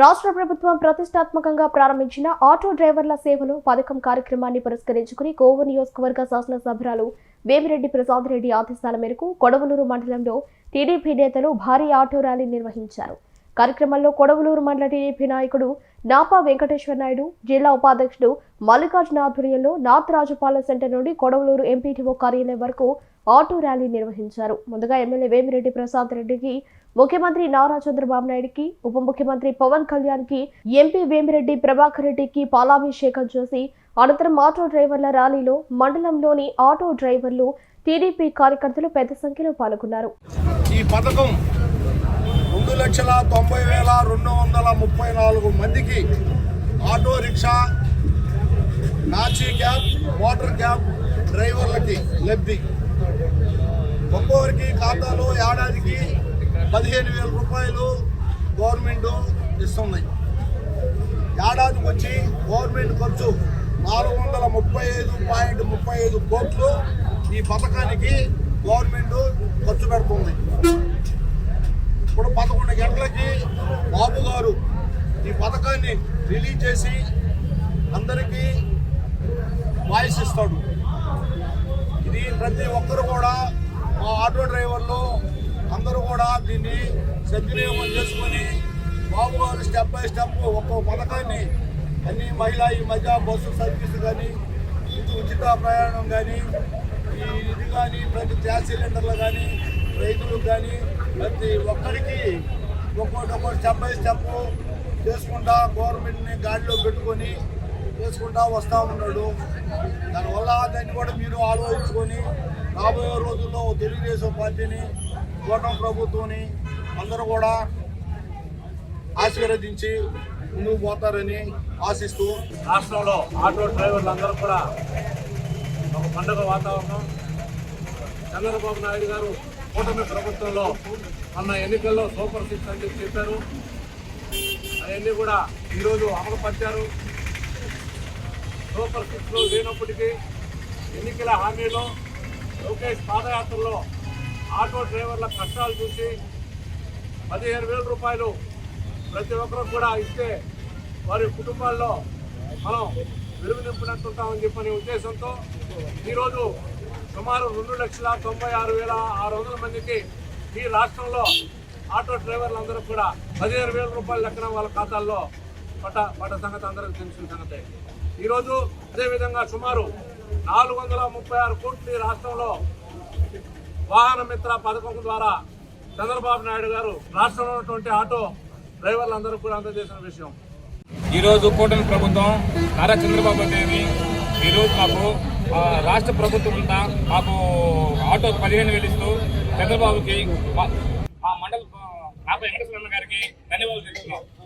రాష్ట్ర ప్రభుత్వం ప్రతిష్టాత్మకంగా ప్రారంభించిన ఆటో డ్రైవర్ల సేవలు పథకం కార్యక్రమాన్ని పురస్కరించుకుని కోవ నియోజకవర్గ శాసనసభ్యురాలు వేమిరెడ్డి ప్రసాద్ రెడ్డి ఆదేశాల మేరకు కొడవలూరు మండలంలో టీడీపీ నేతలు భారీ ఆటో ర్యాలీ నిర్వహించారు. కార్యక్రమంలో కొడవలూరు మండల టీడీపీ నాయకుడు నాపా వెంకటేశ్వర నాయుడు జిల్లా ఉపాధ్యక్షుడు మల్లికార్జున ఆధ్వర్యంలో నార్త్ రాజుపాలెం సెంటర్ నుండి కొడవలూరు ఎంపీటీఓ కార్యాలయం వరకు ఆటో ర్యాలీ నిర్వహించారు. ముందుగా ఎమ్మెల్యే వేమిరెడ్డి ప్రసాద్ రెడ్డికి ముఖ్యమంత్రి నారా చంద్రబాబు నాయుడుకి ఉప ముఖ్యమంత్రి పవన్ కళ్యాణ్కి ఎంపీ వేమిరెడ్డి ప్రభాకర్ రెడ్డికి పాలాభిషేకం చేసి అనంతరం ఆటో డ్రైవర్ల ర్యాలీలో మండలంలోని ఆటో డ్రైవర్లు టీడీపీ కార్యకర్తలు పెద్ద సంఖ్యలో పాల్గొన్నారు. ఈ పథకం రెండు లక్షల తొంభై వేల రెండు వందల ముప్పై నాలుగు మందికి ఆటో రిక్షా నాచీ క్యాబ్ వాటర్ క్యాబ్ డ్రైవర్లకి లబ్ధి. ఒక్కొక్కరికి ఖాతాలో ఏడాదికి పదిహేను వేల రూపాయలు గవర్నమెంట్ ఇస్తుంది. ఏడాదికి వచ్చి గవర్నమెంట్ ఖర్చు నాలుగు వందల ముప్పై ఐదు పాయింట్ ముప్పై ఐదు కోట్లు ఈ పథకానికి గవర్నమెంట్ ఖర్చు పెడుతుంది ఇప్పుడు పదకొండు గంటలకి బాబు గారు ఈ పథకాన్ని రిలీజ్ చేసి అందరికీ వాయిస్ ఇస్తాడు. ఇది ప్రతి ఒక్కరు కూడా మా ఆటో డ్రైవర్లు అందరూ కూడా దీన్ని సద్వినియోగం చేసుకొని బాబు గారు స్టెప్ బై స్టెప్ ఒక్కో పథకాన్ని అన్ని మహిళా ఈ మధ్య బస్సు సర్వీస్ కానీ ఇది ఉచిత ప్రయాణం కానీ ఈ ఇది కానీ ప్రతి గ్యాస్ సిలిండర్లు కానీ రైతులకు కానీ ప్రతి ఒక్కరికి ఒక్కొక్కటి ఒక్కొక్కటి స్టెప్ బై స్టెప్ చేసుకుంటా గవర్నమెంట్ని గాడిలో పెట్టుకొని చేసుకుంటా వస్తూ ఉన్నాడు. దానివల్ల దాన్ని కూడా మీరు ఆలోచించుకొని రాబోయే రోజుల్లో తెలుగుదేశం పార్టీని కూటమి ప్రభుత్వాన్ని అందరూ కూడా ఆశీర్వదించి ముందుకు పోతారని ఆశిస్తూ రాష్ట్రంలో ఆటో డ్రైవర్లు అందరూ కూడా ఒక పండుగ వాతావరణం. చంద్రబాబు నాయుడు గారు కూటమి ప్రభుత్వంలో మొన్న ఎన్నికల్లో సూపర్ సిక్స్ అని చెప్పి చెప్పారు. అవన్నీ కూడా ఈరోజు అమలుపరిచారు. సూపర్ సిక్స్లో లేనప్పటికీ ఎన్నికల హామీలో లోకేష్ పాదయాత్రలో ఆటో డ్రైవర్ల కష్టాలు చూసి పదిహేను వేల రూపాయలు ప్రతి ఒక్కరు కూడా ఇస్తే వారి కుటుంబాల్లో మనం వెలుగు నింపినట్టుంటామని చెప్పనే ఉద్దేశంతో ఈరోజు సుమారు రెండు లక్షల తొంభై ఆరు వేల ఆరు వందల మందికి ఈ రాష్ట్రంలో ఆటో డ్రైవర్లందరూ కూడా పదిహేను వేల రూపాయల లెక్కన వాళ్ళ ఖాతాల్లో పట పట సంగతి అందరికీ తెలిసిన సంగతే. ఈరోజు అదేవిధంగా సుమారు నాలుగు వందల ముప్పై ఆరు కోట్లు ఈ రాష్ట్రంలో వాహన మిత్ర పథకం ద్వారా చంద్రబాబు నాయుడు గారు రాష్ట్రంలో ఉన్నటువంటి ఆటో డ్రైవర్లందరూ కూడా అందజేసిన విషయం. ఈరోజు కూటమి ప్రభుత్వం నారా చంద్రబాబు దేవి ఈరోజు మాకు రాష్ట్ర ప్రభుత్వం అంతా మాకు ఆటో పదిహేను వేలు ఇస్తూ చంద్రబాబుకి మండల ఆ, నాపై వెంకటేశ్వర గారికి ధన్యవాదాలు తెలుస్తున్నాం